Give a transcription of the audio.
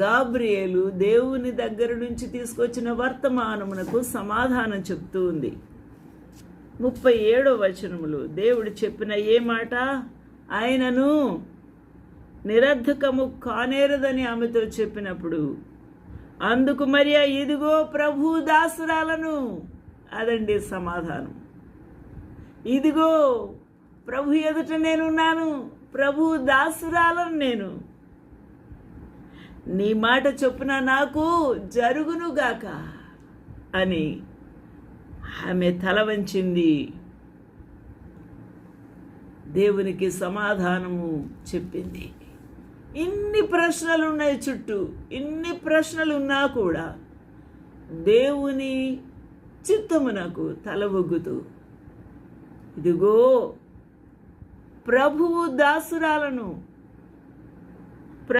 గాబ్రియేలు దేవుని దగ్గర నుంచి తీసుకొచ్చిన వర్తమానమునకు సమాధానం చెప్తూ ఉంది. ముప్పై ఏడో వచనములు దేవుడు చెప్పిన ఏ మాట? ఆయనను నిరర్ధకము కానేరదని ఆమెతో చెప్పినప్పుడు అందుకు మరి ఇదిగో ప్రభు దాసురాలను అదండి సమాధానం. ఇదిగో ప్రభు ఎదుట నేనున్నాను ప్రభు దాసురాలను నేను. నీ మాట చొప్పున నాకు జరుగునుగాక అని ఆమె తల వంచింది. దేవునికి సమాధానము చెప్పింది. ఇన్ని ప్రశ్నలు ఉన్నాయి చుట్టూ ఇన్ని ప్రశ్నలు ఉన్నా కూడా దేవుని చిత్తమునకు తల ఒగ్గుతూ ఇదిగో ప్రభువు దాసురాలను